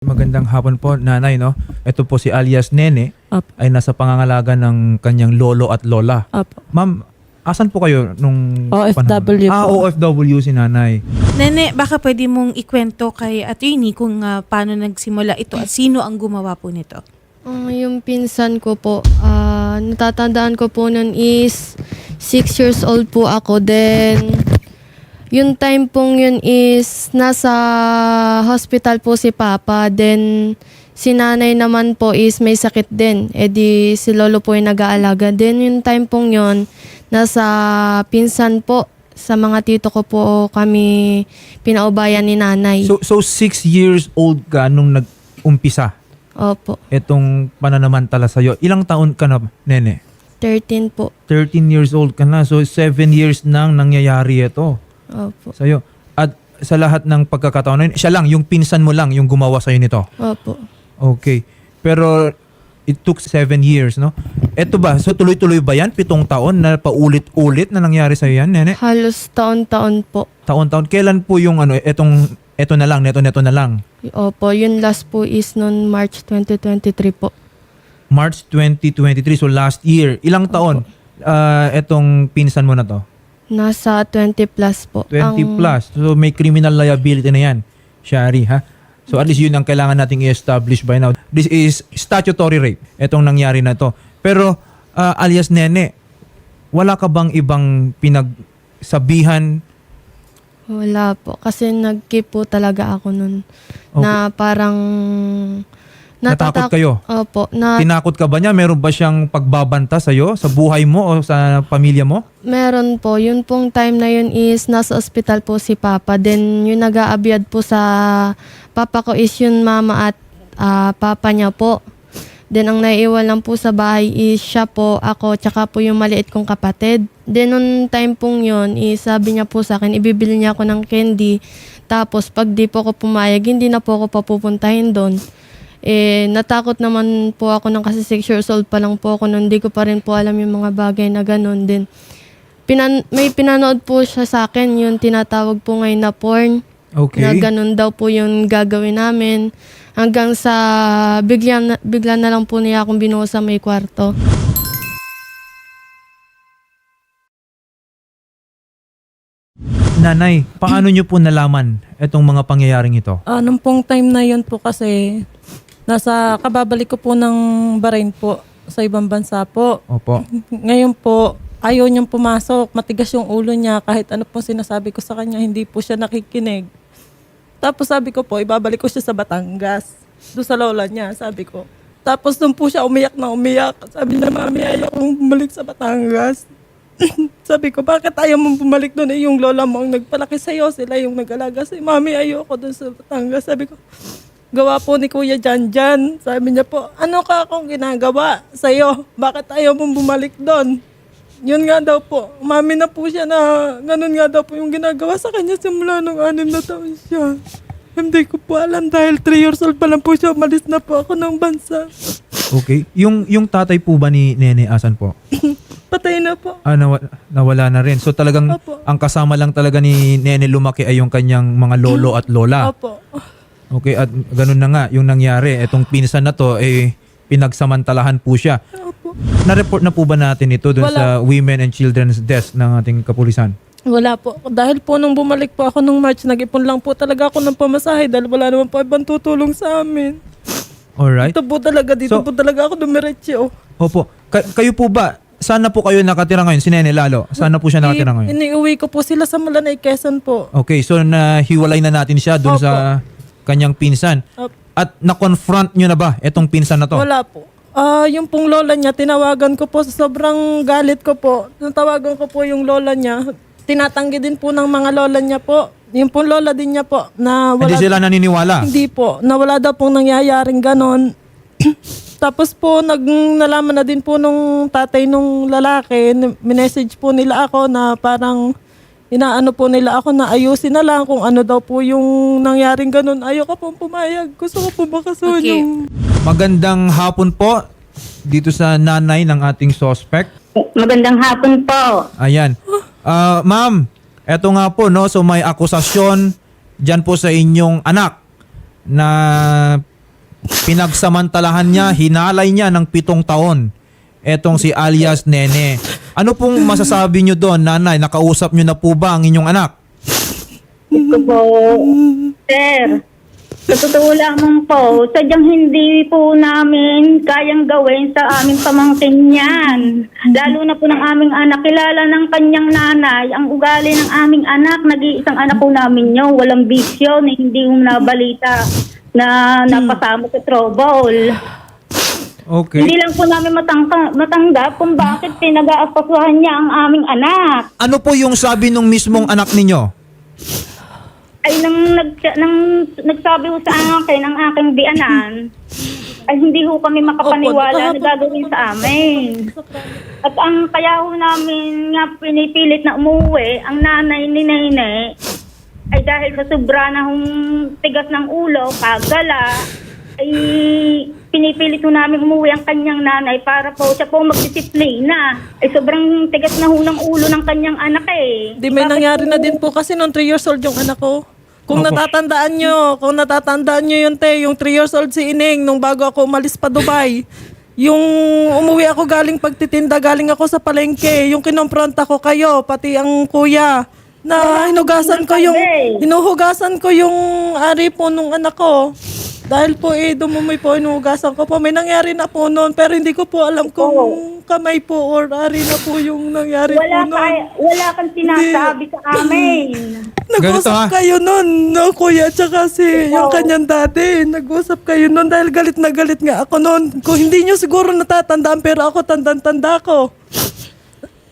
Magandang hapon po, nanay, no? Ito po si alias Nene Opo. ay nasa pangangalaga ng kanyang lolo at lola. Opo. Ma'am, asan po kayo nung OFW panahon? Ah, po. OFW si nanay. Nene, baka pwede mong ikwento kay attorney kung ah, paano nagsimula ito at sino ang gumawa po nito? Ah, yung pinsan ko po, ah, natatandaan ko po nun is 6 years old po ako. Then, yung time pong yun is nasa hospital po si Papa. Then, si nanay naman po is may sakit din. E di si lolo po yung nag-aalaga. Then, yung time pong yun, nasa pinsan po. Sa mga tito ko po kami pinaubayan ni nanay. So, so six years old ka nung nag-umpisa Opo, itong pananamantala sa'yo. Ilang taon ka na, Nene? 13 po. 13 years old ka na. So, 7 years nang nangyayari ito Opo. sa'yo. At sa lahat ng pagkakataon na yun, siya lang, yung pinsan mo lang yung gumawa sa'yo nito. Opo. Okay. Pero it took seven years, no? Eto ba? So tuloy-tuloy ba yan? Pitong taon na paulit-ulit na nangyari sa'yo yan, nene? Halos taon-taon po. Taon-taon. Kailan po yung ano, etong, eto na lang, neto, neto na lang? Opo, yun last po is noon March 2023 po. March 2023, so last year. Ilang taon ah, etong pinsan mo na to? Nasa 20 plus po. 20 Ang- plus. So may criminal liability na yan, Shari, ha? So at least yun ang kailangan nating i-establish by now. This is statutory rape, etong nangyari na to. Pero ah, alias Nene, wala ka bang ibang pinagsabihan Wala po. Kasi nag-keep po talaga ako nun. Okay. Na parang... Natakot natatak- kayo? Opo. Na, Tinakot ka ba niya? Meron ba siyang pagbabanta sa'yo, sa buhay mo o sa pamilya mo? meron po. Yun pong time na yun is nasa ospital po si Papa. Then yung nag-aabyad po sa Papa ko is yung mama at ah, Papa niya po. Then ang naiiwan lang po sa bahay is siya po, ako, tsaka po yung maliit kong kapatid. Then nung time pong yun, is sabi niya po sa akin, ibibili niya ako ng candy. Tapos pag di po ako pumayag, hindi na po ako papupuntahin doon. Eh, natakot naman po ako nung kasi 6 years old pa lang po ako noon. Hindi ko pa rin po alam yung mga bagay na ganun din. Pinan may pinanood po siya sa akin, yung tinatawag po ngayon na porn. Okay. Na ganun daw po yung gagawin namin. Hanggang sa bigla na, bigla na lang po niya akong binuo sa may kwarto. Nanay, paano niyo po nalaman itong mga pangyayaring ito? Ah, nung pong time na yun po kasi nasa kababalik ko po ng Bahrain po sa ibang bansa po. Opo. Ngayon po, ayaw niyang pumasok. Matigas yung ulo niya. Kahit ano po sinasabi ko sa kanya, hindi po siya nakikinig. Tapos sabi ko po, ibabalik ko siya sa Batangas. Doon sa lola niya, sabi ko. Tapos nung po siya umiyak na umiyak, sabi niya, Mami, ayaw kong bumalik sa Batangas. sabi ko, bakit ayaw mong bumalik doon? Eh, yung lola mo ang nagpalaki sa'yo, sila yung nag-alaga sa'yo. Mami, ayaw ko doon sa Batangas. Sabi ko, gawa po ni Kuya Jan Jan. Sabi niya po, ano ka akong ginagawa sa'yo? Bakit ayaw mong bumalik doon? Yun nga daw po. Umami na po siya na ganun nga daw po yung ginagawa sa kanya simula nung anim na taon siya. Hindi ko po alam dahil 3 years old pa lang po siya. Malis na po ako ng bansa. Okay. Yung yung tatay po ba ni Nene asan po? Patay na po. Ah, nawa- nawala na rin. So talagang Opo. ang kasama lang talaga ni Nene lumaki ay yung kanyang mga lolo at lola. Opo. Okay, at ganun na nga yung nangyari. Etong pinsan na to eh pinagsamantalahan po siya. Opo. Na-report na po ba natin ito dun Wala. sa Women and Children's Desk ng ating kapulisan? Wala po. Dahil po nung bumalik po ako nung March, nag-ipon lang po talaga ako ng pamasahe dahil wala naman po ibang tutulong sa amin. Alright. Ito po talaga, dito So- po talaga ako dumiretso. Opo. Ka- kayo po ba, saan na po kayo nakatira ngayon? Si Nene Lalo, saan na po siya nakatira ngayon? Iniuwi ko po sila sa Malanay, Quezon po. Okay, so nahiwalay na natin siya dun Opo. sa kanyang pinsan. Opo. At na-confront nyo na ba itong pinsan na to? Wala po. Ah, yung pong lola niya, tinawagan ko po sobrang galit ko po. Natawagan ko po yung lola niya. Tinatanggi din po ng mga lola niya po. Yung pong lola din niya po na wala Hindi sila naniniwala. Hindi po. Na wala daw pong nangyayaring ganon. Tapos po, nag, nalaman na din po nung tatay nung lalaki, n- minessage po nila ako na parang inaano po nila ako na ayusin na lang kung ano daw po yung nangyaring ganon. Ayoko pong pumayag. Gusto ko po makasuhan Okay. yung... Magandang hapon po dito sa nanay ng ating suspect. Magandang hapon po. Ayan. Ah, ma'am, eto nga po no, so may akusasyon diyan po sa inyong anak na pinagsamantalahan niya, hinalay niya ng pitong taon. Etong si alias Nene. Ano pong masasabi niyo doon, nanay? Nakausap niyo na po ba ang inyong anak? Ito po, sir. Sa totoo lamang po, sadyang hindi po namin kayang gawin sa aming pamangkin yan. Lalo na po ng aming anak. Kilala ng kanyang nanay, ang ugali ng aming anak, nag-iisang anak po namin yun. Walang bisyo, na hindi mo nabalita na napasama sa trouble. Okay. Hindi lang po namin matangka, matanggap kung bakit pinag-aapasuhan niya ang aming anak. Ano po yung sabi nung mismong anak ninyo? ay nang, nag, nang nagsabi ho sa akin ang aking bianan, ay hindi ho kami makapaniwala na gagawin sa amin. At ang kaya ho namin nga pinipilit na umuwi, ang nanay ni Nene, ay dahil sa sobra na hong tigas ng ulo, kagala, ay pinipilit ho namin umuwi ang kanyang nanay para po siya po magdisiplina. Ay sobrang tigas na ho ng ulo ng kanyang anak eh. Di may Bakit nangyari po- na din po kasi nung 3 years old yung anak ko. Kung Opo. natatandaan nyo, kung natatandaan nyo yun, te, yung 3 years old si Ining, nung bago ako umalis pa Dubai, yung umuwi ako galing pagtitinda, galing ako sa palengke, yung kinompronta ko kayo, pati ang kuya, na hinugasan ko yung, hinuhugasan ko yung ari po nung anak ko. Dahil po eh, dumumi po, hinuhugasan ko po. May nangyari na po noon, pero hindi ko po alam kung kamay po or ari na po yung nangyari Wala, po noon. ka, wala kang sinasabi sa amin. Ganito, ha? Nag-usap kayo nun, no, kuya, tsaka si yung kanyang dati. Nag-usap kayo nun dahil galit na galit nga ako nun. Kung hindi nyo siguro natatandaan, pero ako tandang-tanda ko.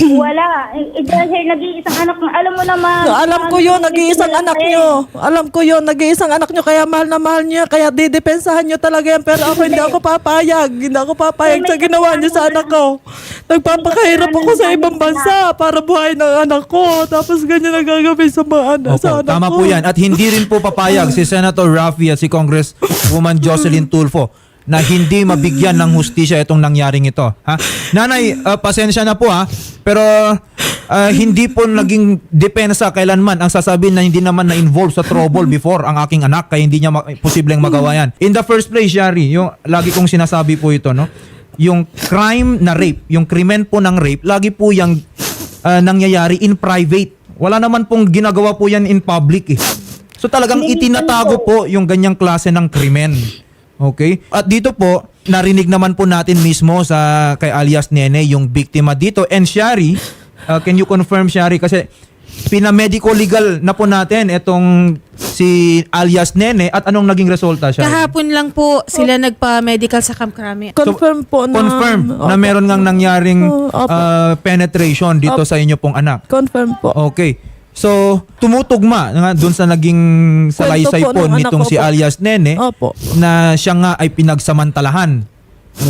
Wala. Eh, eh, dahil nag-iisang anak mo. Alam mo naman. No, alam ko yun, nag-iisang anak nyo. Alam ko yun, nag-iisang anak nyo, kaya mahal na mahal niya, kaya didepensahan nyo talaga yan. Pero ako hindi ako papayag. Hindi ako papayag sa ginawa niyo sa anak ko. Nagpapakahirap ako sa ibang bansa para buhay ng anak ko. Tapos ganyan ang gagawin sa mga anak, Opo, sa anak tama ko. po yan. At hindi rin po papayag si Senator Raffy at si Congresswoman Jocelyn Tulfo na hindi mabigyan ng hustisya itong nangyaring ito. Ha? Nanay, uh, pasensya na po ha. Pero uh, hindi po naging depensa kailanman ang sasabihin na hindi naman na-involve sa trouble before ang aking anak kaya hindi niya ma- posibleng magawa yan. In the first place, Shari, yung lagi kong sinasabi po ito, no? Yung crime na rape, yung krimen po ng rape, lagi po yung uh, nangyayari in private. Wala naman pong ginagawa po yan in public eh. So talagang itinatago po yung ganyang klase ng krimen. Okay? At dito po, narinig naman po natin mismo sa kay alias Nene yung biktima dito. And Shari, uh, can you confirm Shari? Kasi pinamedico legal na po natin itong si alias Nene at anong naging resulta Shari? Kahapon lang po sila nagpa-medical sa Camp Crame. Confirm po na... Confirm na Opo. meron ngang nangyaring Oh, opo. uh, penetration dito sa inyo pong anak. Confirm po. Okay. So, tumutugma nga dun sa naging salaysay po ng nitong si alias Nene Opo. na siya nga ay pinagsamantalahan.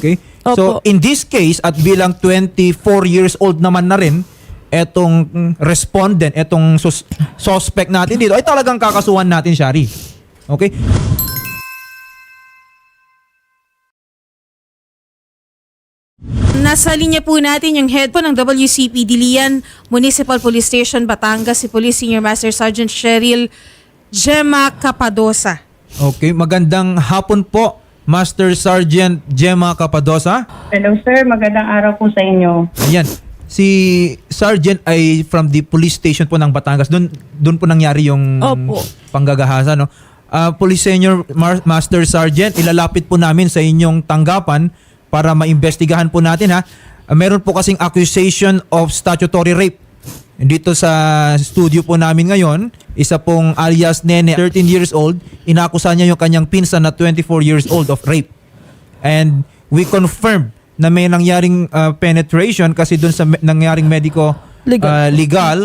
Okay? So, Opo. in this case, at bilang 24 years old naman na rin, etong respondent, etong sus- suspect natin dito, ay talagang kakasuhan natin, Shari. Okay? Nasa linya po natin yung head po ng WCP Dilian Municipal Police Station, Batangas, si Police Senior Master Sergeant Cheryl Gemma Capadosa. Okay, magandang hapon po, Master Sergeant Gemma Capadosa. Hello sir, magandang araw po sa inyo. Ayan. Si Sergeant ay from the police station po ng Batangas. Doon doon po nangyari yung Opo. panggagahasa no. Ah, Police Senior Mar- Master Sergeant, ilalapit po namin sa inyong tanggapan para maimbestigahan po natin ha. Meron po kasing accusation of statutory rape. Dito sa studio po namin ngayon, isa pong alias Nene, 13 years old, inakusa niya yung kanyang pinsan na 24 years old of rape. And we confirm na may nangyaring uh, penetration kasi dun sa me- nangyaring medico Legal. uh, legal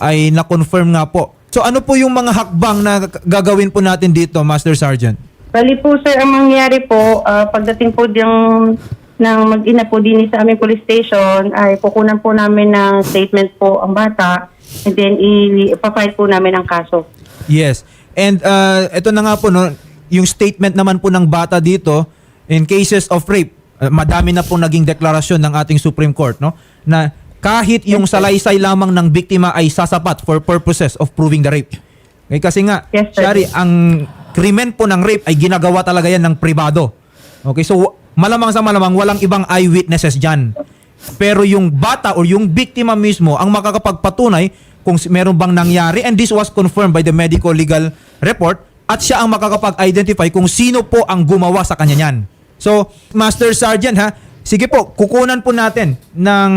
ay na-confirm nga po. So ano po yung mga hakbang na gagawin po natin dito, Master Sergeant? Bali po sir, ang mangyari po, ah, pagdating po yung ng mag-ina po din sa aming police station, ay kukunan po namin ng statement po ang bata and then i-file po namin ang kaso. Yes. And uh, ito na nga po, no, yung statement naman po ng bata dito, in cases of rape, uh, madami na po naging deklarasyon ng ating Supreme Court, no, na kahit yung salaysay lamang ng biktima ay sasapat for purposes of proving the rape. Okay, kasi nga, Yes, sir. Shari, ang krimen po ng rape ay ginagawa talaga yan ng pribado. Okay, so malamang sa malamang walang ibang eyewitnesses dyan. Pero yung bata or yung biktima mismo ang makakapagpatunay kung meron bang nangyari and this was confirmed by the medical legal report at siya ang makakapag-identify kung sino po ang gumawa sa kanya niyan. So, Master Sergeant ha, sige po, kukunan po natin ng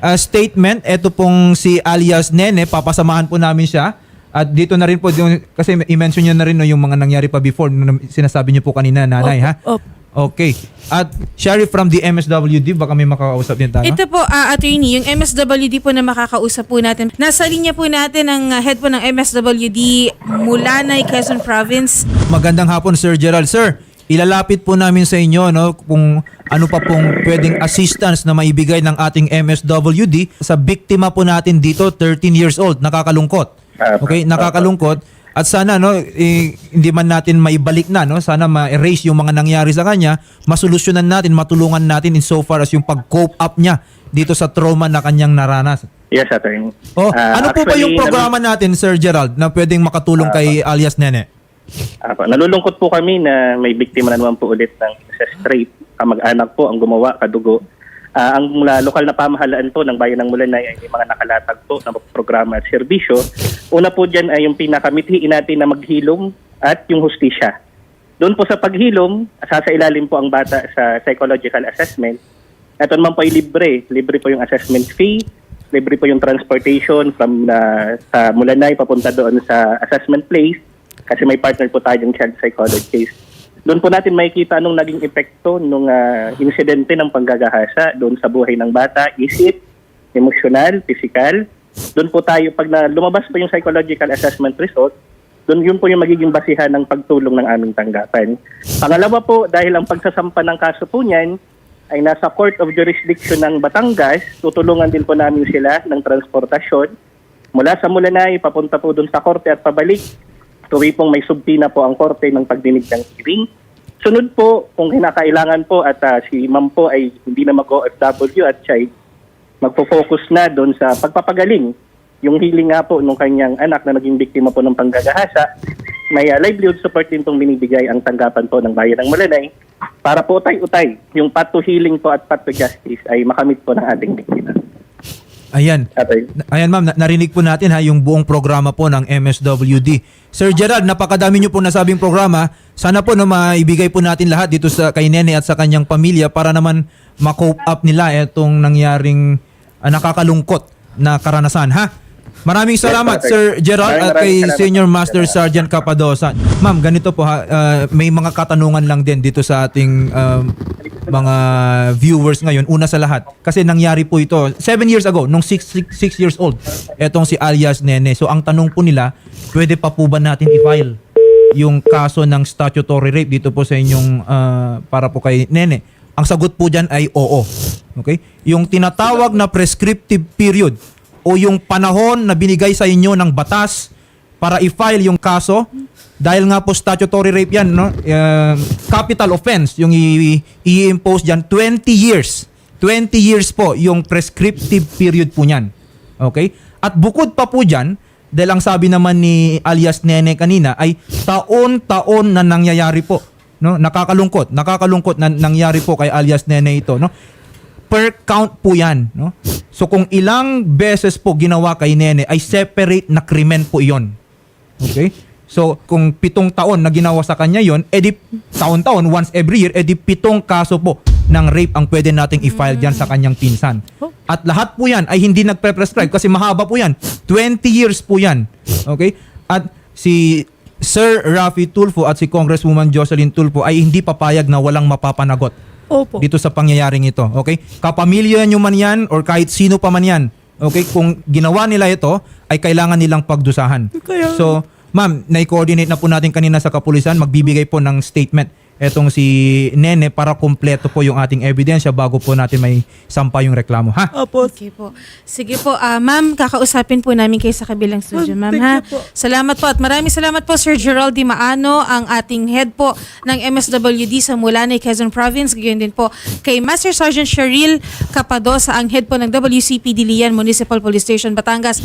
uh, statement. Ito pong si alias Nene, papasamahan po namin siya. At dito na rin po, yung- kasi i-mention nyo na rin no, yung mga nangyari pa before, nung sinasabi nyo po kanina, nanay ha. Opo. Okay. At Sheriff from the MSWD, baka may makakausap din tayo. Ito po, ah, attorney, yung MSWD po na makakausap po natin. Nasa linya po natin ang ah, head po ng MSWD Mulanay, Quezon Province. Magandang hapon, Sir Gerald. Sir, ilalapit po namin sa inyo no, kung ano pa pong pwedeng assistance na maibigay ng ating MSWD sa biktima po natin dito, 13 years old, nakakalungkot. Okay, nakakalungkot. At sana no eh, hindi man natin maibalik na no, sana ma-erase yung mga nangyari sa kanya, masolusyonan natin, matulungan natin in so far as yung pag-cope up niya dito sa trauma na kanyang naranas. Yes, attorney. Oh, Ah, ano po ba actually, yung programa natin, Sir Gerald, na pwedeng makatulong kay alias Nene? Apo, nalulungkot po kami na may biktima na naman po ulit ng incest rape. Kamag-anak po ang gumawa, kadugo. Ah, ang mula lokal na pamahalaan po ng bayan ng Mulanay ay may mga nakalatag po na programa at serbisyo. Una po dyan ay yung pinakamithiin natin na maghilom at yung hustisya. Doon po sa paghilom, sasailalim po ang bata sa psychological assessment. Ito naman po ay libre. Libre po yung assessment fee. Libre po yung transportation from ah, sa Mulanay papunta doon sa assessment place kasi may partner po tayong child psychologist. Doon po natin makikita anong naging epekto nung ah, insidente ng panggagahasa doon sa buhay ng bata, isip, emosyonal, physical. Doon po tayo, pag na, lumabas po yung psychological assessment result, doon yun po yung magiging basihan ng pagtulong ng aming tanggapan. Pangalawa po, dahil ang pagsasampa ng kaso po niyan ay nasa Court of Jurisdiction ng Batangas, tutulungan din po namin sila ng transportasyon mula sa Mulanay, papunta po doon sa korte at pabalik. Tuwi pong may subpina po ang korte ng pagdinig ng hearing. Sunod po, kung kinakailangan po at ah, si ma'am po ay hindi na mag-OFW at siya ay magpo-focus na doon sa pagpapagaling. Yung healing nga po nung kanyang anak na naging biktima po ng panggagahasa, may ah, livelihood support din pong binibigay ang tanggapan po ng bayan ng Malanay para po utay-utay yung path to healing po at path to justice ay makamit po ng ating biktima. Ayan. Atay. Ayan ma'am, na- narinig po natin ha yung buong programa po ng MSWD. Sir Gerald, napakadami niyo po nasabing programa. Sana po no maibigay po natin lahat dito sa kay Nene at sa kanyang pamilya para naman ma-cope up nila itong nangyaring ah, nakakalungkot na karanasan ha. Maraming salamat Yes, Sir Gerald at kay salamat. Senior Master Sergeant Capadosa. Ma'am, ganito po ha, ah, may mga katanungan lang din dito sa ating um, mga viewers ngayon. Una sa lahat, kasi nangyari po ito 7 years ago, nung 6 years old, etong si alias Nene. So ang tanong po nila, pwede pa po ba natin i-file yung kaso ng statutory rape dito po sa inyong ah, para po kay Nene? Ang sagot po dyan ay oo. Okay? Yung tinatawag na prescriptive period o yung panahon na binigay sa inyo ng batas para i-file yung kaso dahil nga po statutory rape yan no? Uh, capital offense yung i-impose diyan 20 years. 20 years po yung prescriptive period po niyan. Okay? At bukod pa po diyan dahil ang sabi naman ni alias Nene kanina ay taon-taon na nangyayari po no? Nakakalungkot nakakalungkot na nangyari po kay alias Nene ito no per count po yan. No? So kung ilang beses po ginawa kay Nene ay separate na krimen po iyon. Okay? So kung pitong taon na ginawa sa kanya yon, edi taon-taon, once every year, edi pitong kaso po ng rape ang pwede nating i-file dyan sa kanyang pinsan. At lahat po yan ay hindi nagpe-prescribe kasi mahaba po yan. 20 years po yan. Okay? At si Sir Rafi Tulfo at si Congresswoman Jocelyn Tulfo ay hindi papayag na walang mapapanagot Opo. dito sa pangyayaring ito. Okay? Kapamilya nyo man yan or kahit sino pa man yan. Okay? Kung ginawa nila ito, ay kailangan nilang pagdusahan. Kaya- So, ma'am, na-coordinate na po natin kanina sa kapulisan. Magbibigay po ng statement etong si Nene para kumpleto po yung ating ebidensya bago po natin may sampa yung reklamo. Ha? Opo. Okay po. Sige po, ah, ma'am, kakausapin po namin kayo sa kabilang studio, ma'am, Thank ha? you po. Salamat po at maraming salamat po, Sir Gerald Di Maano, ang ating head po ng MSWD sa Mulanay, Quezon Province. Gayon din po kay Master Sergeant Cheryl Capadosa, ang head po ng WCP Dilian Municipal Police Station, Batangas.